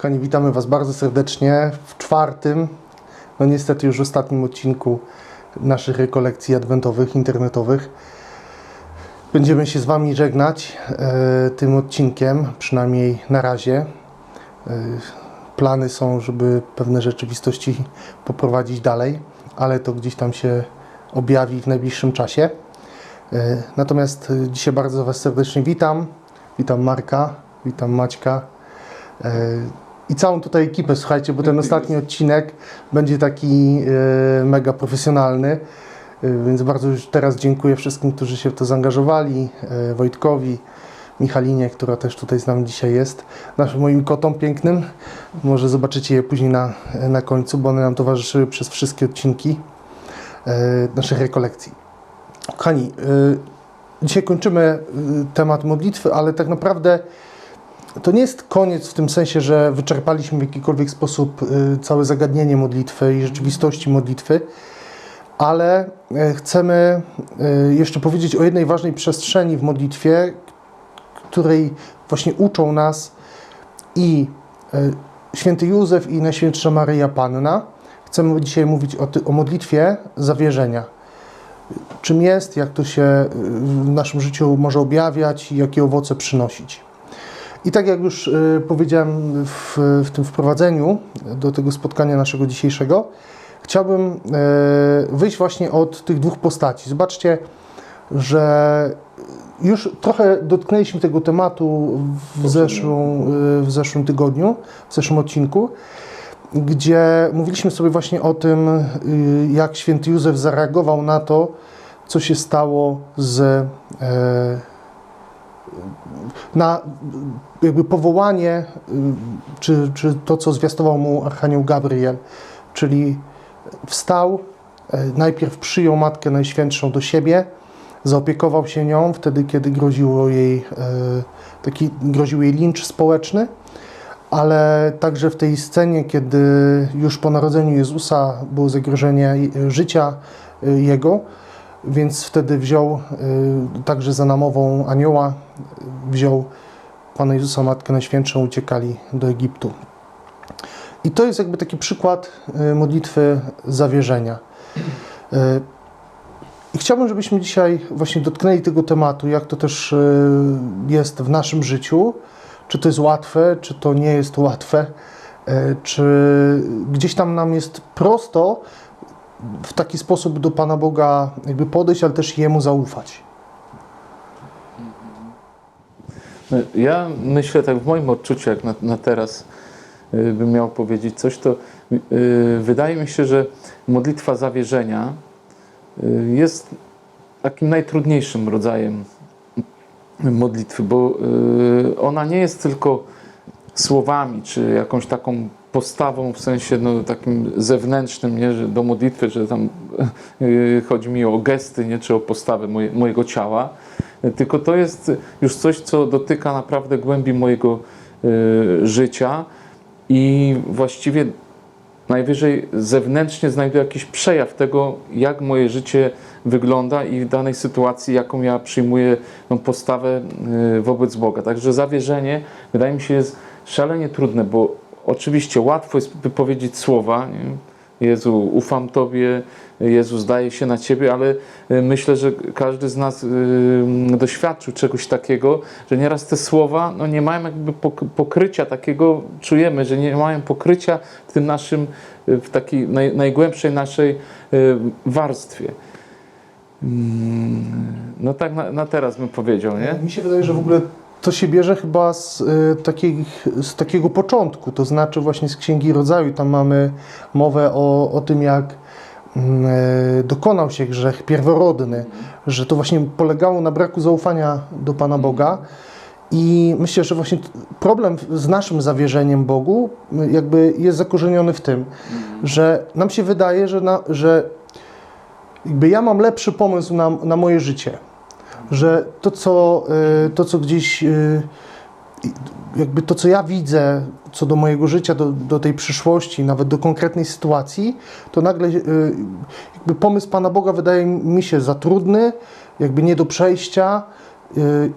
Kochani, witamy Was bardzo serdecznie w czwartym, no niestety już ostatnim odcinku naszych rekolekcji adwentowych, internetowych. Będziemy się z Wami żegnać e, tym odcinkiem, przynajmniej na razie. E, plany są, żeby pewne rzeczywistości poprowadzić dalej, ale to gdzieś tam się objawi w najbliższym czasie. E, Natomiast e, dzisiaj bardzo Was serdecznie witam. Witam Marka, witam Maćka e, i całą tutaj ekipę. Słuchajcie, bo ten ostatni odcinek będzie taki e, mega profesjonalny. E, Więc bardzo już teraz dziękuję wszystkim, którzy się w to zaangażowali. e, Wojtkowi, Michalinie, która też tutaj z nami dzisiaj jest. Naszym moim kotom pięknym. Może zobaczycie je później na, na końcu, bo one nam towarzyszyły przez wszystkie odcinki naszych rekolekcji. Kochani, dzisiaj kończymy temat modlitwy, ale tak naprawdę to nie jest koniec w tym sensie, że wyczerpaliśmy w jakikolwiek sposób y, całe zagadnienie modlitwy i rzeczywistości modlitwy, ale y, chcemy y, jeszcze powiedzieć o jednej ważnej przestrzeni w modlitwie, której właśnie uczą nas i y, święty Józef i Najświętsza Maryja Panna. Chcemy dzisiaj mówić o, o modlitwie zawierzenia czym jest, jak to się y, w naszym życiu może objawiać i jakie owoce przynosić. I tak jak już y, powiedziałem w, w tym wprowadzeniu do tego spotkania naszego dzisiejszego, chciałbym y, wyjść właśnie od tych dwóch postaci. Zobaczcie, że już trochę dotknęliśmy tego tematu w, zeszłą, y, w zeszłym tygodniu, w zeszłym odcinku, gdzie mówiliśmy sobie właśnie o tym, y, jak święty Józef zareagował na to, co się stało z na jakby powołanie, y, czy, czy to, co zwiastował mu Archanioł Gabriel, czyli wstał, e, najpierw przyjął Matkę Najświętszą do siebie, zaopiekował się nią wtedy, kiedy groziło jej, e, taki, groził jej lincz społeczny, ale także w tej scenie, kiedy już po narodzeniu Jezusa było zagrożenie życia y, Jego, więc wtedy wziął także za namową anioła, wziął Pana Jezusa, Matkę Najświętszą, uciekali do Egiptu. I to jest jakby taki przykład y, modlitwy zawierzenia. Y, I chciałbym, żebyśmy dzisiaj właśnie dotknęli tego tematu, jak to też y, jest w naszym życiu, czy to jest łatwe, czy to nie jest łatwe, e, czy gdzieś tam nam jest prosto w taki sposób do Pana Boga jakby podejść, ale też Jemu zaufać. Ja myślę tak w moim odczuciu, jak na, na teraz y, bym miał powiedzieć coś, to y, wydaje mi się, że modlitwa zawierzenia y, jest takim najtrudniejszym rodzajem modlitwy, bo ona nie jest tylko słowami, czy jakąś taką postawą w sensie no, takim zewnętrznym, nie, że do modlitwy, że tam chodzi mi o gesty, nie, czy o postawę moje, mojego ciała, tylko to jest już coś, co dotyka naprawdę głębi mojego y, życia i właściwie najwyżej zewnętrznie znajduję jakiś przejaw tego, jak moje życie wygląda i w danej sytuacji, jaką ja przyjmuję tą postawę y, wobec Boga. Także zawierzenie, wydaje mi się, jest szalenie trudne, bo oczywiście łatwo jest wypowiedzieć słowa, nie? Jezu, ufam Tobie, Jezu, zdaje się na Ciebie, ale y, myślę, że każdy z nas y, doświadczył czegoś takiego, że nieraz te słowa no, nie mają jakby pok- pokrycia takiego, czujemy, że nie mają pokrycia w tym naszym, y, w takiej naj, najgłębszej naszej warstwie. Mm, No tak na, na teraz bym powiedział, nie? Mi się wydaje, że w ogóle to się bierze chyba z, y, takich, z takiego początku, to znaczy właśnie z Księgi Rodzaju. Tam mamy mowę o, o tym, jak mm, e, dokonał się grzech pierworodny, że to właśnie polegało na braku zaufania do Pana Boga. I myślę, że właśnie problem z naszym zawierzeniem Bogu jakby jest zakorzeniony w tym, że nam się wydaje, że, na, że jakby ja mam lepszy pomysł na, na moje życie. Że to co, y, to, co gdzieś, y, jakby to, co ja widzę co do mojego życia, do, do tej przyszłości, nawet do konkretnej sytuacji, to nagle y, jakby pomysł Pana Boga wydaje mi się za trudny, jakby nie do przejścia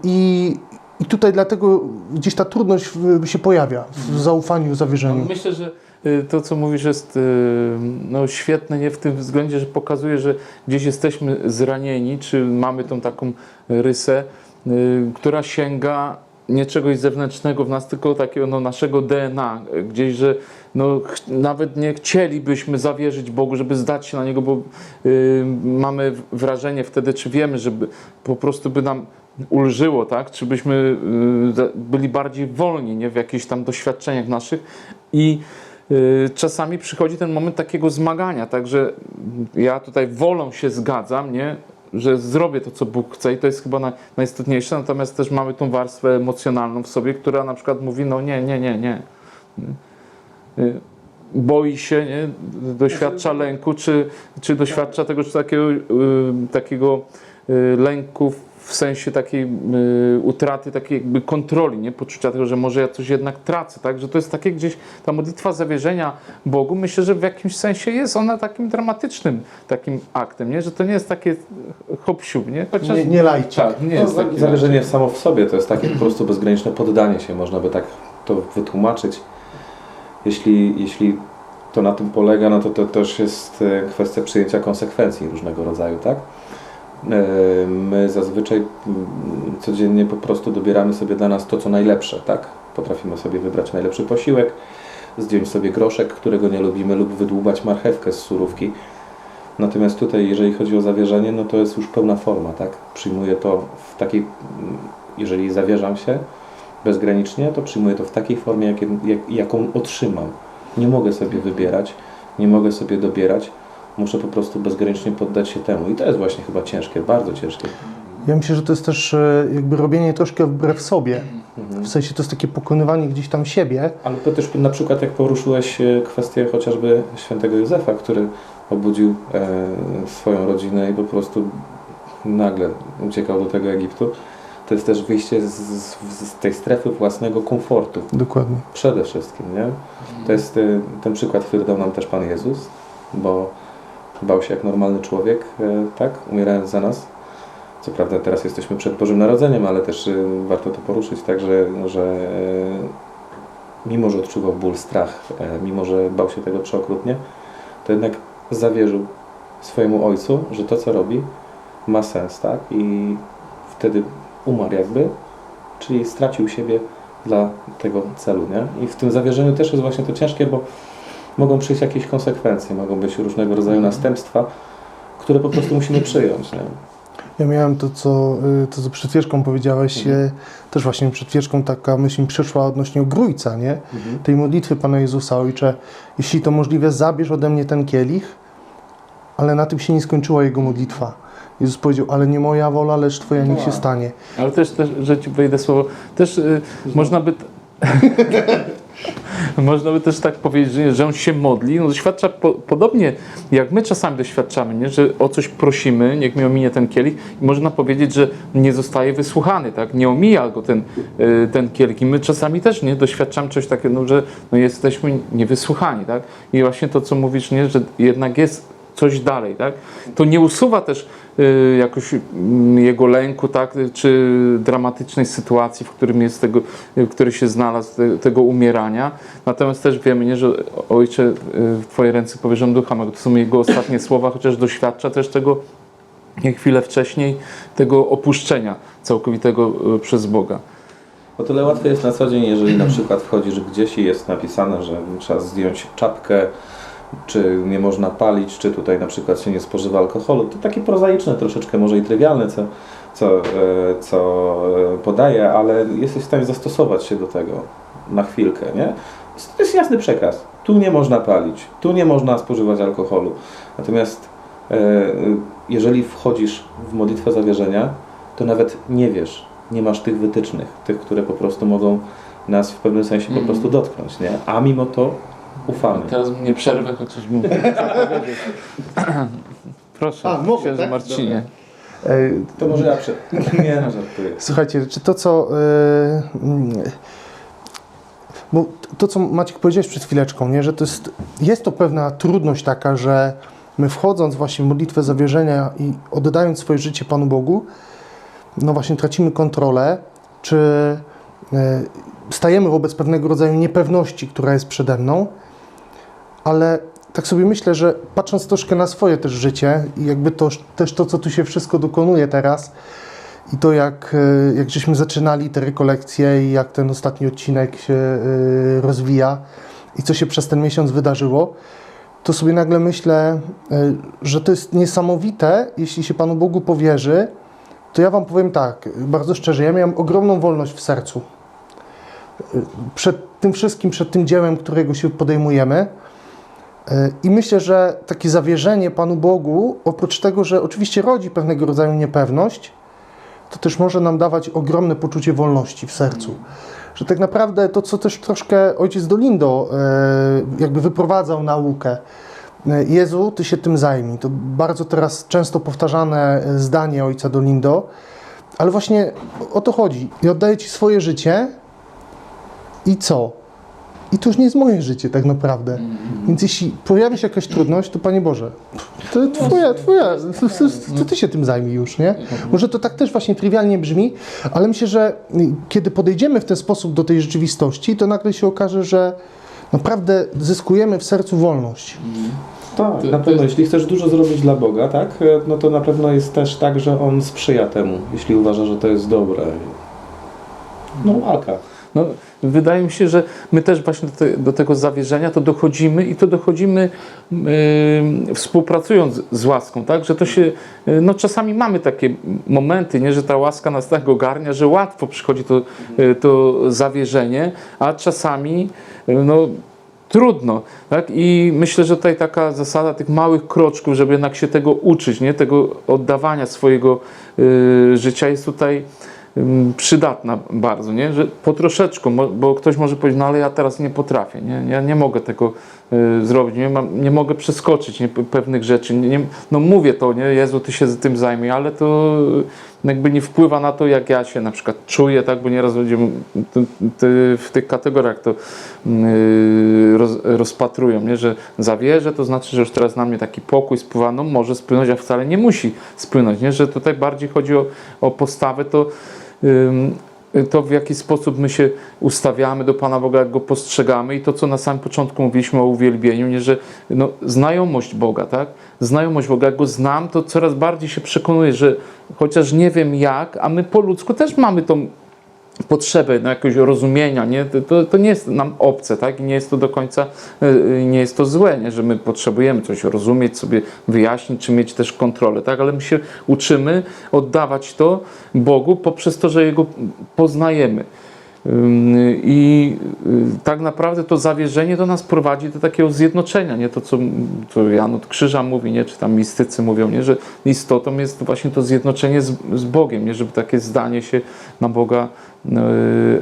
i, I tutaj dlatego gdzieś ta trudność się pojawia w zaufaniu, w zawierzeniu. Myślę, że to, co mówisz, jest y, no, świetne nie w tym względzie, że pokazuje, że gdzieś jesteśmy zranieni, czy mamy tą taką rysę, y, która sięga nie czegoś zewnętrznego w nas, tylko takiego no, naszego DNA, y, gdzieś, że no, nawet nie chcielibyśmy zawierzyć Bogu, żeby zdać się na Niego, bo y, mamy wrażenie wtedy, czy wiemy, żeby po prostu by nam ulżyło, tak? Czy byśmy y, byli bardziej wolni, nie? W jakichś tam doświadczeniach naszych i y, czasami przychodzi ten moment takiego zmagania, także ja tutaj wolą się zgadzam, nie? Że zrobię to, co Bóg chce i to jest chyba naj, najistotniejsze, natomiast też mamy tą warstwę emocjonalną w sobie, która na przykład mówi, no nie, nie, nie, nie. Y, Boi się, nie? doświadcza lęku, czy, czy doświadcza tego, czy takiego, y, takiego y, lęku w sensie takiej y, utraty, takiej jakby kontroli, nie? poczucia tego, że może ja coś jednak tracę, tak? że to jest takie gdzieś, ta modlitwa zawierzenia Bogu, myślę, że w jakimś sensie jest ona takim dramatycznym takim aktem, nie? że to nie jest takie hop nie? Chociaż, Nie, nie lajcie. tak, nie No, jest za- takie zawierzenie samo w sobie to jest takie po prostu bezgraniczne poddanie się, można by tak to wytłumaczyć. Jeśli, jeśli to na tym polega, no to to też jest e, kwestia przyjęcia konsekwencji różnego rodzaju, tak? E, My zazwyczaj codziennie po prostu dobieramy sobie dla nas to, co najlepsze, tak? Potrafimy sobie wybrać najlepszy posiłek, zdjąć sobie groszek, którego nie lubimy, lub wydłubać marchewkę z surówki. Natomiast tutaj, jeżeli chodzi o zawierzenie, no to jest już pełna forma, tak? Przyjmuję to w takiej, jeżeli zawierzam się bezgranicznie, to przyjmuję to w takiej formie, jak, jak, jaką otrzymam. Nie mogę sobie wybierać, nie mogę sobie dobierać, muszę po prostu bezgranicznie poddać się temu. I to jest właśnie chyba ciężkie, bardzo ciężkie. Ja myślę, że to jest też e, jakby robienie troszkę wbrew sobie. W sensie to jest takie pokonywanie gdzieś tam siebie. Ale to też na przykład jak poruszyłeś e, kwestię chociażby świętego Józefa, który obudził e, swoją rodzinę i po prostu nagle uciekał do tego Egiptu, to jest też wyjście z, z, tej strefy własnego komfortu. Dokładnie. Przede wszystkim, nie? To jest ten przykład, który dał nam też Pan Jezus, bo bał się jak normalny człowiek, e, tak? Umierając za nas. Co prawda teraz jesteśmy przed Bożym Narodzeniem, ale też e, warto to poruszyć, tak, że, że mimo, że odczuwał ból, strach, e, mimo, że bał się tego przeokrutnie, to jednak zawierzył swojemu Ojcu, że to, co robi, ma sens, tak? I wtedy umarł jakby, czyli stracił siebie dla tego celu, nie? I w tym zawierzeniu też jest właśnie to ciężkie, bo mogą przyjść jakieś konsekwencje, mogą być różnego rodzaju następstwa, które po prostu musimy przyjąć, nie? Ja miałem to, co, y, to, co przed chwileczką powiedziałeś, Mhm. e, też właśnie przed chwileczką taka myśl mi przyszła odnośnie ogrójca, nie? Tej modlitwy Pana Jezusa, Ojcze, jeśli to możliwe, zabierz ode mnie ten kielich, ale na tym się nie skończyła Jego modlitwa. Jezus powiedział, ale nie moja wola, lecz Twoja niech się Tak. stanie. Ale też, też że ci wejdę słowo, też y, można by. można by też tak powiedzieć, że, on się modli, no doświadcza po, podobnie jak my czasami doświadczamy, nie? że o coś prosimy, niech mi ominie ten kielich i można powiedzieć, że nie zostaje wysłuchany, tak? nie omija go ten, y, ten kielich i my czasami też nie doświadczamy czegoś takiego, no, że no, jesteśmy niewysłuchani. Tak? I właśnie to, co mówisz, nie? że jednak jest coś dalej, tak? To nie usuwa też jakoś mm, jego lęku, tak? Czy dramatycznej sytuacji, w którym jest tego, y, który się znalazł, te, tego umierania. Natomiast też wiemy, nie, że Ojcze, y, w Twoje ręce powierzam ducha mego. To są jego ostatnie słowa, chociaż doświadcza też tego chwilę wcześniej, tego opuszczenia całkowitego y, przez Boga. O tyle łatwiej jest na co dzień, jeżeli na przykład wchodzisz gdzieś i jest napisane, że trzeba zdjąć czapkę, czy nie można palić, czy tutaj na przykład się nie spożywa alkoholu. To takie prozaiczne troszeczkę, może i trywialne, co, co, e, co e, podaję, ale jesteś w stanie zastosować się do tego na chwilkę, nie? To jest jasny przekaz. Tu nie można palić, tu nie można spożywać alkoholu. Natomiast e, jeżeli wchodzisz w modlitwę zawierzenia, to nawet nie wiesz, nie masz tych wytycznych, tych, które po prostu mogą nas w pewnym sensie po Mhm. prostu dotknąć, nie? A mimo to ufamy. Teraz mnie przerwę, chociaż mówię. Proszę, A, mogę, księże tak? Marcinie. E, To może ja przed... Nie, no żartuję. Słuchajcie, czy to, co. e, mm, bo to, co Maciek powiedziałeś przed chwileczką, nie, że to jest, jest to pewna trudność taka, że my wchodząc właśnie w modlitwę zawierzenia i oddając swoje życie Panu Bogu, no właśnie tracimy kontrolę czy e, stajemy wobec pewnego rodzaju niepewności, która jest przede mną, ale tak sobie myślę, że patrząc troszkę na swoje też życie i jakby to, też to, co tu się wszystko dokonuje teraz i to, jak, e, jak żeśmy zaczynali te rekolekcje i jak ten ostatni odcinek się e, rozwija i co się przez ten miesiąc wydarzyło, to sobie nagle myślę, e, że to jest niesamowite, jeśli się Panu Bogu powierzy, to ja Wam powiem tak, bardzo szczerze, ja miałem ogromną wolność w sercu. Przed tym wszystkim, przed tym dziełem, którego się podejmujemy. E, I myślę, że takie zawierzenie Panu Bogu, oprócz tego, że oczywiście rodzi pewnego rodzaju niepewność, to też może nam dawać ogromne poczucie wolności w sercu. Że tak naprawdę to, co też troszkę ojciec Dolindo e, jakby wyprowadzał naukę, e, Jezu, Ty się tym zajmij. To bardzo teraz często powtarzane zdanie ojca Dolindo, ale właśnie o to chodzi. I oddaję Ci swoje życie i co? I to już nie jest moje życie tak naprawdę. Więc jeśli pojawia się jakaś trudność, to Panie Boże, to twoja, twoja, to, Ty się tym zajmij już, nie? Może to tak też właśnie trywialnie brzmi, ale myślę, że kiedy podejdziemy w ten sposób do tej rzeczywistości, to nagle się okaże, że naprawdę zyskujemy w sercu wolność. Tak, To- na pewno. jest- Jeśli chcesz dużo zrobić dla Boga, tak, no to na pewno jest też tak, że On sprzyja temu, jeśli uważa, że to jest dobre. No walka. No, wydaje mi się, że my też właśnie do, te, do tego zawierzenia to dochodzimy i to dochodzimy yy, współpracując z łaską, tak? Że to się, yy, no czasami mamy takie momenty, nie? że ta łaska nas tak ogarnia, że łatwo przychodzi to, yy, to zawierzenie, a czasami yy, no trudno, tak? I myślę, że tutaj taka zasada tych małych kroczków, żeby jednak się tego uczyć, nie? Tego oddawania swojego życia jest tutaj przydatna bardzo, nie? że po troszeczku, mo- bo ktoś może powiedzieć, no ale ja teraz nie potrafię, nie? ja nie mogę tego y, zrobić, nie, mam, nie mogę przeskoczyć nie, pe- pewnych rzeczy, nie, no mówię to, nie? Jezu, Ty się tym zajmij, ale to y, jakby nie wpływa na to, jak ja się na przykład czuję, tak, bo nieraz będziemy ty, ty, w tych kategoriach to y, roz, rozpatrują, nie? że zawierzę, to znaczy, że już teraz na mnie taki pokój spływa, no może spłynąć, a wcale nie musi spłynąć, nie? że tutaj bardziej chodzi o, o postawę, to to w jaki sposób my się ustawiamy do Pana Boga, jak Go postrzegamy i to, co na samym początku mówiliśmy o uwielbieniu, nie, że no, znajomość Boga, tak? Znajomość Boga, jak Go znam, to coraz bardziej się przekonuję, że chociaż nie wiem jak, a my po ludzku też mamy tą potrzebę no, jakiegoś rozumienia, nie? To- To, nie jest nam obce, tak? I nie jest to do końca, y, nie jest to złe, nie? Że my potrzebujemy coś rozumieć, sobie wyjaśnić, czy mieć też kontrolę, tak? Ale my się uczymy oddawać to Bogu poprzez to, że Jego poznajemy. I y, tak naprawdę to zawierzenie do nas prowadzi do takiego zjednoczenia, nie to co, co Jan od Krzyża mówi, nie? czy tam mistycy mówią, nie? że istotą jest właśnie to zjednoczenie z, z Bogiem, nie? żeby takie zdanie się na Boga y,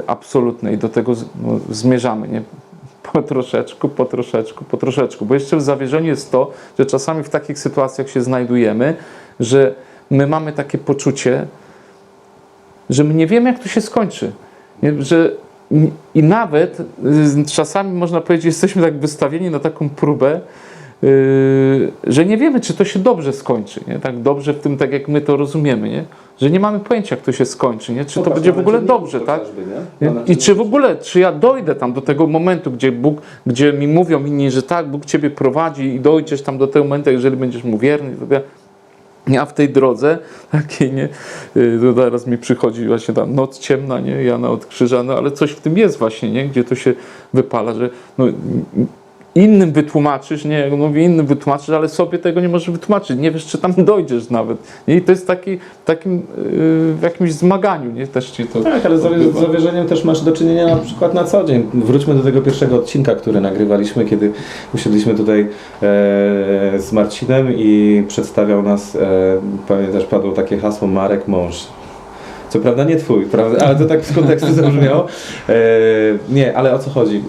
absolutne i do tego z, no, zmierzamy. Nie? Po troszeczku, po troszeczku, po troszeczku. Bo jeszcze w zawierzeniu jest to, że czasami w takich sytuacjach się znajdujemy, że my mamy takie poczucie, że my nie wiemy, jak to się skończy. Że i- nawet y, czasami można powiedzieć, jesteśmy tak wystawieni na taką próbę, y, że nie wiemy, czy to się dobrze skończy. Nie? Tak dobrze w tym, tak jak my to rozumiemy, nie? że nie mamy pojęcia, jak to się skończy, nie? czy to będzie w ogóle dobrze, tak? chociażby, I czy w ogóle, czy ja dojdę tam do tego momentu, gdzie Bóg, gdzie mi mówią inni, że tak, Bóg Ciebie prowadzi i dojdziesz tam do tego momentu, jeżeli będziesz Mu wierny, to ja, ja w tej drodze takiej, nie, y, to teraz mi przychodzi właśnie ta noc ciemna, nie, Jana od ale coś w tym jest właśnie, nie, gdzie to się wypala, że no, innym wytłumaczysz, nie, jak mówię, innym wytłumaczysz, ale sobie tego nie możesz wytłumaczyć, nie wiesz, czy tam dojdziesz nawet. Nie? I to jest taki, takim yy, w jakimś zmaganiu, nie, też ci to Tak, ale z zawierzeniem też masz do czynienia na przykład na co dzień. Wróćmy do tego pierwszego odcinka, który nagrywaliśmy, kiedy usiedliśmy tutaj e, z Marcinem i przedstawiał nas, e, pamiętasz, padło takie hasło Marek Mąż. Co prawda nie twój, prawda? ale to tak z kontekstu zabrzmiało. E, nie, ale o co chodzi?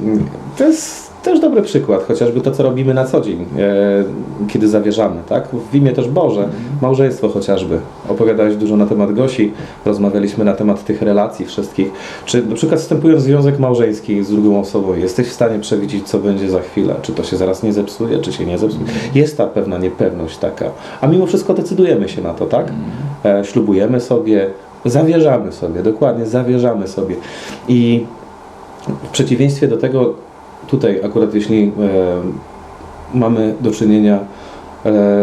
To jest też dobry przykład, chociażby to, co robimy na co dzień, e, kiedy zawierzamy, tak? W imię też Boże, małżeństwo chociażby. Opowiadałeś dużo na temat Gosi, rozmawialiśmy na temat tych relacji wszystkich. Czy na przykład wstępując w związek małżeński z drugą osobą, jesteś w stanie przewidzieć, co będzie za chwilę? Czy to się zaraz nie zepsuje, czy się nie zepsuje? Jest ta pewna niepewność taka. A mimo wszystko decydujemy się na to, tak? E, ślubujemy sobie, Zawierzamy sobie, dokładnie, zawierzamy sobie. I w przeciwieństwie do tego, tutaj akurat jeśli e, mamy do czynienia e,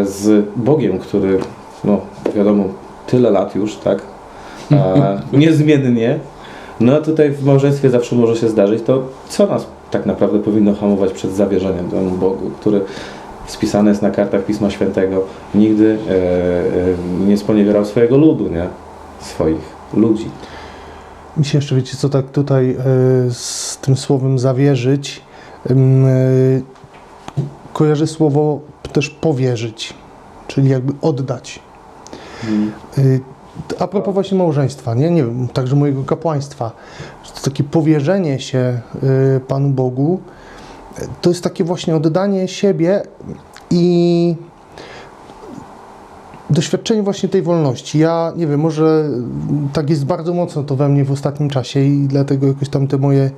z Bogiem, który, no wiadomo, tyle lat już, tak, niezmiennie, no a tutaj w małżeństwie zawsze może się zdarzyć, to co nas tak naprawdę powinno hamować przed zawierzeniem temu Bogu, który spisany jest na kartach Pisma Świętego, nigdy e, e, nie sponiewierał swojego ludu, nie? Swoich ludzi. Mi się jeszcze, wiecie co, tak tutaj e, z tym słowem zawierzyć, kojarzy słowo też powierzyć, czyli jakby oddać. Y, A propos właśnie małżeństwa, nie, nie wiem, także mojego kapłaństwa, to takie powierzenie się y, Panu Bogu, y, to jest takie właśnie oddanie siebie i doświadczenie właśnie tej wolności. Ja nie wiem, może mm, tak jest bardzo mocno to we mnie w ostatnim czasie i dlatego jakoś tam te moje,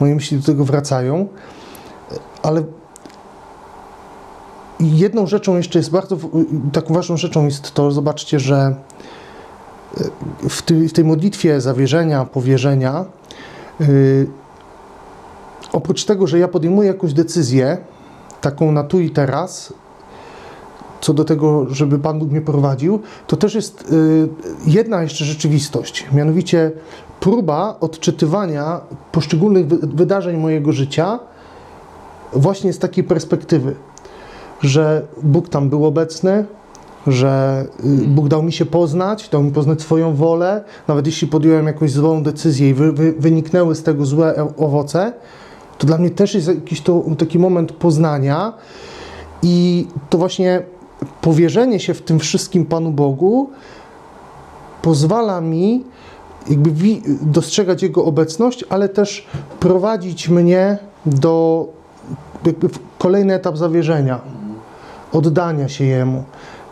moje myśli do tego wracają, ale jedną rzeczą jeszcze jest bardzo, taką ważną rzeczą jest to, zobaczcie, że y, w tej, w tej modlitwie zawierzenia, powierzenia, yy, oprócz tego, że ja podejmuję jakąś decyzję, taką na tu i teraz, co do tego, żeby Pan Bóg mnie prowadził, to też jest y, jedna jeszcze rzeczywistość, mianowicie próba odczytywania poszczególnych wy- wydarzeń mojego życia właśnie z takiej perspektywy że Bóg tam był obecny, że y, Bóg dał mi się poznać, dał mi poznać swoją wolę, nawet jeśli podjąłem jakąś złą decyzję i wy, wy, wyniknęły z tego złe owoce, to dla mnie też jest jakiś to, taki moment poznania. I to właśnie powierzenie się w tym wszystkim Panu Bogu pozwala mi jakby dostrzegać Jego obecność, ale też prowadzić mnie do jakby kolejny etap zawierzenia, oddania się Jemu.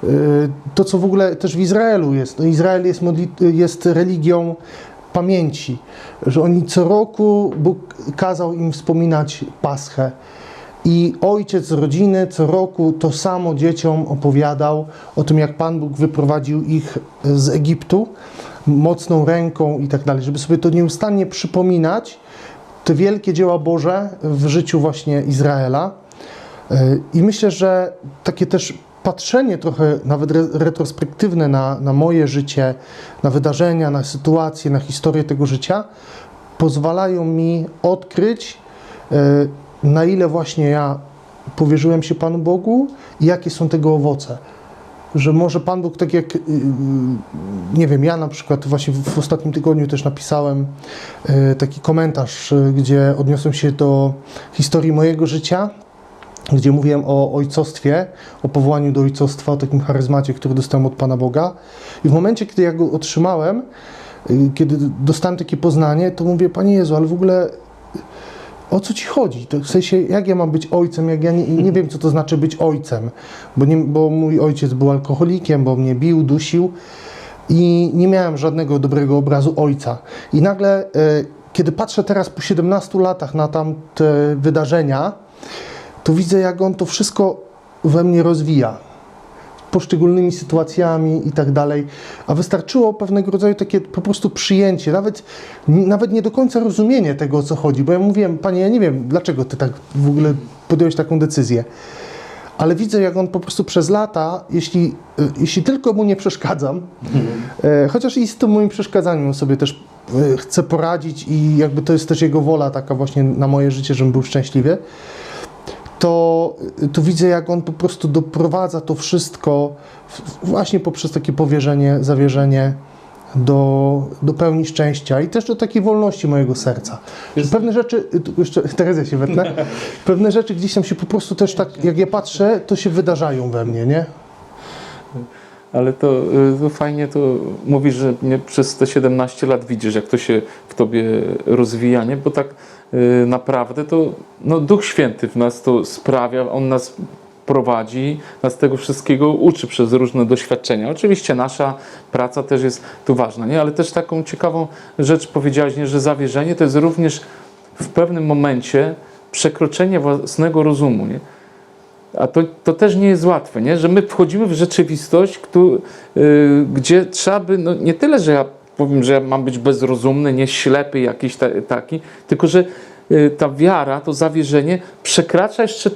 Y, To, co w ogóle też w Izraelu jest. No Izrael jest, jest religią pamięci, że oni co roku Bóg kazał im wspominać Paschę. I ojciec rodziny co roku to samo dzieciom opowiadał o tym, jak Pan Bóg wyprowadził ich z Egiptu mocną ręką i tak dalej, żeby sobie to nieustannie przypominać, te wielkie dzieła Boże w życiu właśnie Izraela. E, I myślę, że takie też patrzenie trochę nawet re- retrospektywne na, na moje życie, na wydarzenia, na sytuacje, na historię tego życia, pozwalają mi odkryć, e, na ile właśnie ja powierzyłem się Panu Bogu i jakie są tego owoce. Że może Pan Bóg, tak jak, y, y, nie wiem, ja na przykład właśnie w, ostatnim tygodniu też napisałem y, taki komentarz, gdzie odniosłem się do historii mojego życia, gdzie mówiłem o ojcostwie, o powołaniu do ojcostwa, o takim charyzmacie, który dostałem od Pana Boga. I w momencie, kiedy ja go otrzymałem, kiedy dostałem takie poznanie, to mówię, Panie Jezu, ale w ogóle o co ci chodzi? To w sensie, jak ja mam być ojcem, jak ja nie, nie wiem, co to znaczy być ojcem, bo, nie, bo mój ojciec był alkoholikiem, bo mnie bił, dusił i nie miałem żadnego dobrego obrazu ojca. I nagle, e, kiedy patrzę teraz po 17 latach na tamte wydarzenia, to widzę, jak on to wszystko we mnie rozwija. Poszczególnymi sytuacjami i tak dalej. A wystarczyło pewnego rodzaju takie po prostu przyjęcie, nawet, nawet nie do końca rozumienie tego, o co chodzi. Bo ja mówiłem, panie, ja nie wiem, dlaczego ty tak w ogóle podjąłeś taką decyzję. Ale widzę, jak on po prostu przez lata, jeśli, y, jeśli tylko mu nie przeszkadzam, e, chociaż i z tym moim przeszkadzaniem sobie też e, chcę poradzić i jakby to jest też jego wola taka właśnie na moje życie, żebym był szczęśliwy, to, to widzę, jak on po prostu doprowadza to wszystko właśnie poprzez takie powierzenie, zawierzenie do, do pełni szczęścia i też do takiej wolności mojego serca. Że pewne rzeczy, jeszcze Terezja się wetnę, pewne rzeczy gdzieś tam się po prostu też tak, jak ja patrzę, to się wydarzają we mnie, nie? Ale to, y, to fajnie to mówisz, że nie, przez te 17 lat widzisz, jak to się w tobie rozwija, nie? Bo tak naprawdę to no, Duch Święty w nas to sprawia, On nas prowadzi, nas tego wszystkiego uczy przez różne doświadczenia. Oczywiście nasza praca też jest tu ważna, nie? Ale też taką ciekawą rzecz powiedziałaś, nie? że zawierzenie to jest również w pewnym momencie przekroczenie własnego rozumu, nie? A to, to też nie jest łatwe, nie? że my wchodzimy w rzeczywistość, któ- y, gdzie trzeba by, no nie tyle, że ja powiem, że mam być bezrozumny, nie ślepy jakiś ta, taki, tylko że y, ta wiara, to zawierzenie przekracza jeszcze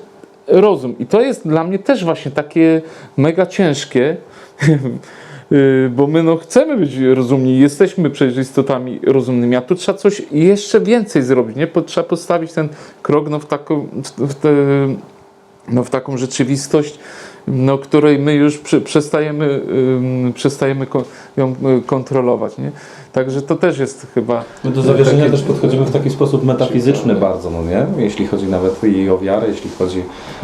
rozum. I to jest dla mnie też właśnie takie mega ciężkie, y, bo my no chcemy być rozumni, jesteśmy przecież istotami rozumnymi, a tu trzeba coś jeszcze więcej zrobić, nie? Trzeba postawić ten krok no, w, taką, w, te, no, w taką rzeczywistość, no, której my już przy, przestajemy, ym, przestajemy ko, ją y, kontrolować. Nie? Także to też jest chyba. My do zawierzenia takie- też podchodzimy w taki sposób metafizyczny bardzo, no nie? Jeśli chodzi nawet i o wiarę, jeśli chodzi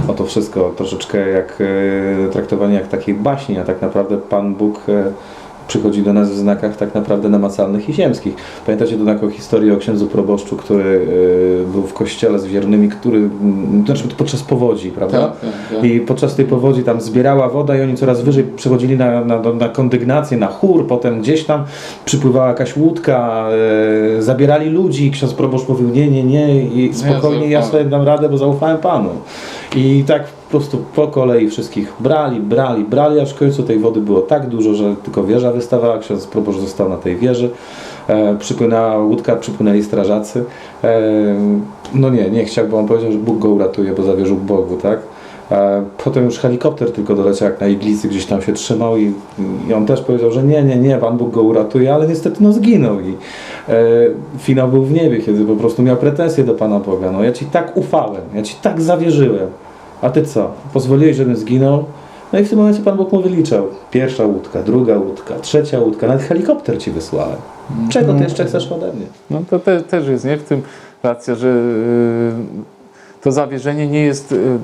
o to wszystko, troszeczkę jak e, traktowanie jak takiej baśni, a tak naprawdę Pan Bóg e, przychodzi do nas w znakach tak naprawdę namacalnych i ziemskich. Pamiętacie tu taką historię o księdzu proboszczu, który e, był w kościele z wiernymi, który, m, to znaczy podczas powodzi, prawda? tak, I podczas tej powodzi tam zbierała woda i oni coraz wyżej przechodzili na, na, na kondygnację, na chór, potem gdzieś tam przypływała jakaś łódka, e, zabierali ludzi, ksiądz proboszcz mówił nie, nie, nie i spokojnie ja zaufałem. sobie dam radę, bo zaufałem Panu. I tak po prostu po kolei wszystkich brali, brali, brali, aż w końcu tej wody było tak dużo, że tylko wieża wystawała, ksiądz proboszcz został na tej wieży, przypłynęła łódka, przypłynęli strażacy. E, no nie, nie chciał, bo on powiedział, że Bóg go uratuje, bo zawierzył Bogu, tak? E, Potem już helikopter tylko doleciał jak na iglicy, gdzieś tam się trzymał i, i on też powiedział, że nie, nie, nie, Pan Bóg go uratuje, ale niestety no zginął i e, finał był w niebie, kiedy po prostu miał pretensje do Pana Boga. No ja Ci tak ufałem, ja Ci tak zawierzyłem, a Ty co? Pozwoliłeś, żebym zginął? No i w tym momencie Pan Bóg mu wyliczał. Pierwsza łódka, druga łódka, trzecia łódka, nawet helikopter Ci wysłałem. Czego Ty jeszcze chcesz ode mnie? No to te, też jest nie w tym racja, że y, to zawierzenie nie jest y,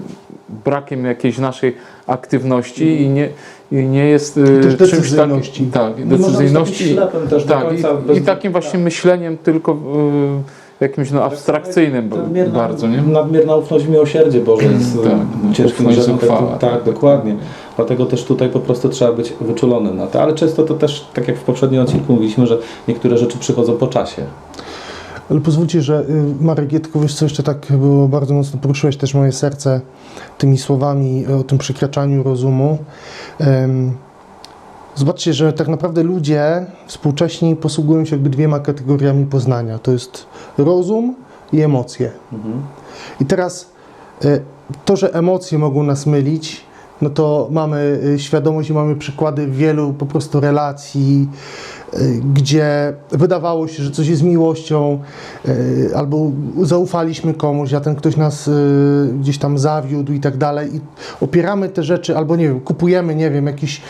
brakiem jakiejś naszej aktywności i nie, i nie jest y, I też czymś takim, decyzyjności. tak, Nie można być decyzyjności też do tak, końca i, bez- i takim właśnie myśleniem tylko y, jakimś no, abstrakcyjnym Nadmierna, bardzo, nie? Nadmierna ufność i miłosierdzie Boże jest Tak, tak, ciężkim ufność grzechem. zuchwała, Tak, tak. tak, dokładnie. Dlatego też tutaj po prostu trzeba być wyczulonym na to. Ale często to też, tak jak w poprzednim odcinku mówiliśmy, że niektóre rzeczy przychodzą po czasie. Ale pozwólcie, że y, Marek Gietko, wiesz co, jeszcze tak było bardzo mocno, poruszyłeś też moje serce tymi słowami o tym przekraczaniu rozumu. Em, Zobaczcie, że tak naprawdę ludzie współcześni posługują się jakby dwiema kategoriami poznania. To jest rozum i emocje. I teraz y, to, że emocje mogą nas mylić, no to mamy y, świadomość i mamy przykłady wielu po prostu relacji, y, gdzie wydawało się, że coś jest miłością, albo zaufaliśmy komuś, a ten ktoś nas gdzieś tam zawiódł i tak dalej. I opieramy te rzeczy, albo nie wiem, kupujemy, nie wiem, jakiś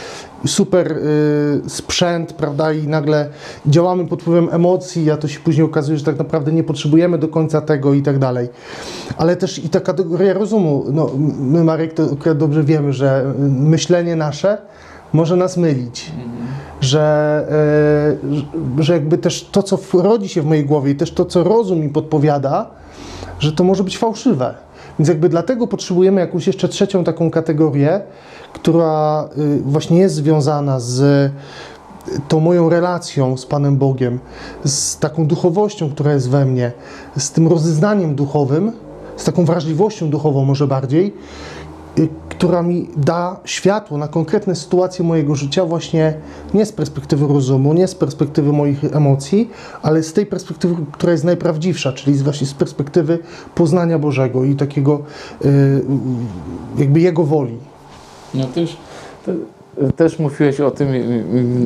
super y, sprzęt, prawda, i nagle działamy pod wpływem emocji, a to się później okazuje, że tak naprawdę nie potrzebujemy do końca tego i tak dalej. Ale też i ta kategoria rozumu, no my Marek to dobrze wiemy, że y, myślenie nasze może nas mylić. Że, e, że- jakby też to, co rodzi się w mojej głowie i też to, co rozum mi podpowiada, że to może być fałszywe. Więc jakby dlatego potrzebujemy jakąś jeszcze trzecią taką kategorię, która y, właśnie jest związana z tą moją relacją z Panem Bogiem, z taką duchowością, która jest we mnie, z tym rozeznaniem duchowym, z taką wrażliwością duchową może bardziej, y, która mi da światło na konkretne sytuacje mojego życia, właśnie nie z perspektywy rozumu, nie z perspektywy moich emocji, ale z tej perspektywy, która jest najprawdziwsza, czyli właśnie z perspektywy poznania Bożego i takiego y, jakby Jego woli. No też, te, też mówiłeś o tym,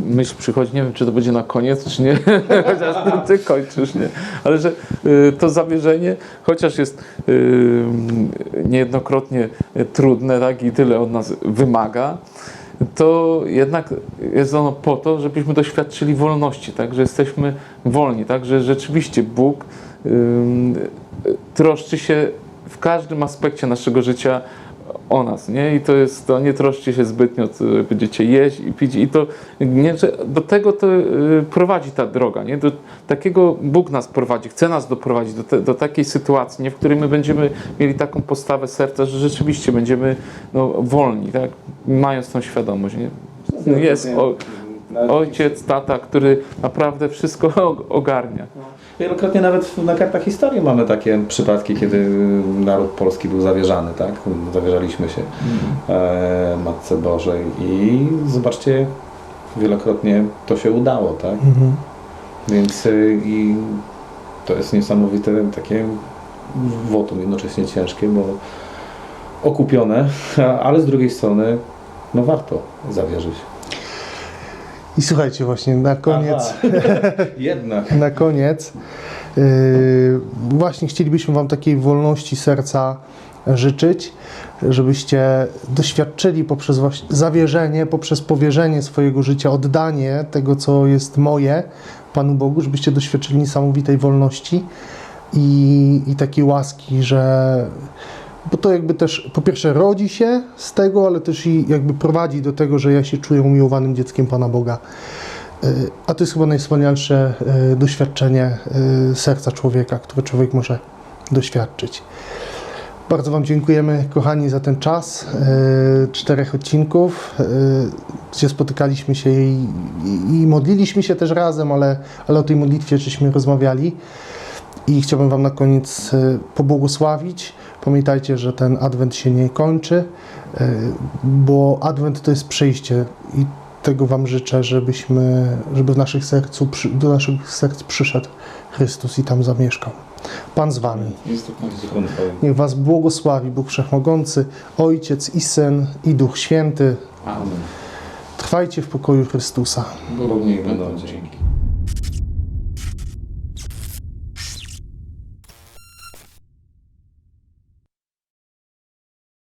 myśl przychodzi, nie wiem czy to będzie na koniec, czy nie, chociaż ty, ty kończysz, nie, ale że y, to zawierzenie, chociaż jest y, niejednokrotnie trudne, tak, i tyle od nas wymaga, to jednak jest ono po to, żebyśmy doświadczyli wolności, tak, że jesteśmy wolni, tak, że rzeczywiście Bóg troszczy się w każdym aspekcie naszego życia o nas, nie? I to jest, to nie troszczy się zbytnio, co będziecie jeść i pić i to, nie, że do tego to y, prowadzi ta droga, nie? Do takiego Bóg nas prowadzi, chce nas doprowadzić do, te, do takiej sytuacji, nie? W której my będziemy mieli taką postawę serca, że rzeczywiście będziemy no, wolni, tak? Mając tą świadomość, nie? No jest o, ojciec, tata, który naprawdę wszystko ogarnia. Wielokrotnie nawet na kartach historii mamy takie przypadki, kiedy naród polski był zawierzany, tak? Zawierzaliśmy się e, Matce Bożej i zobaczcie, wielokrotnie to się udało, tak? Mhm. Więc y, i to jest niesamowite takie wotum, jednocześnie ciężkie, bo okupione, ale z drugiej strony no warto zawierzyć. I słuchajcie, właśnie na koniec, Jednak. na koniec yy, właśnie chcielibyśmy Wam takiej wolności serca życzyć, żebyście doświadczyli poprzez właśnie zawierzenie, poprzez powierzenie swojego życia, oddanie tego, co jest moje Panu Bogu, żebyście doświadczyli niesamowitej wolności i, i takiej łaski, że bo to jakby też po pierwsze rodzi się z tego, ale też i jakby prowadzi do tego, że ja się czuję umiłowanym dzieckiem Pana Boga. Y, A to jest chyba najwspanialsze y, doświadczenie y, serca człowieka, które człowiek może doświadczyć. Bardzo Wam dziękujemy, kochani, za ten czas czterech odcinków, gdzie spotykaliśmy się i, i, modliliśmy się też razem, ale, ale o tej modlitwie żeśmy rozmawiali. I chciałbym Wam na koniec pobłogosławić. Pamiętajcie, że ten adwent się nie kończy, y, bo adwent to jest przyjście i tego Wam życzę, żebyśmy, żeby w naszych sercu, do naszych serc przyszedł Chrystus i tam zamieszkał. Pan z Wami. Niech Was błogosławi Bóg Wszechmogący, Ojciec i Syn i Duch Święty. Amen. Trwajcie w pokoju Chrystusa. Bogu niech będą dzięki.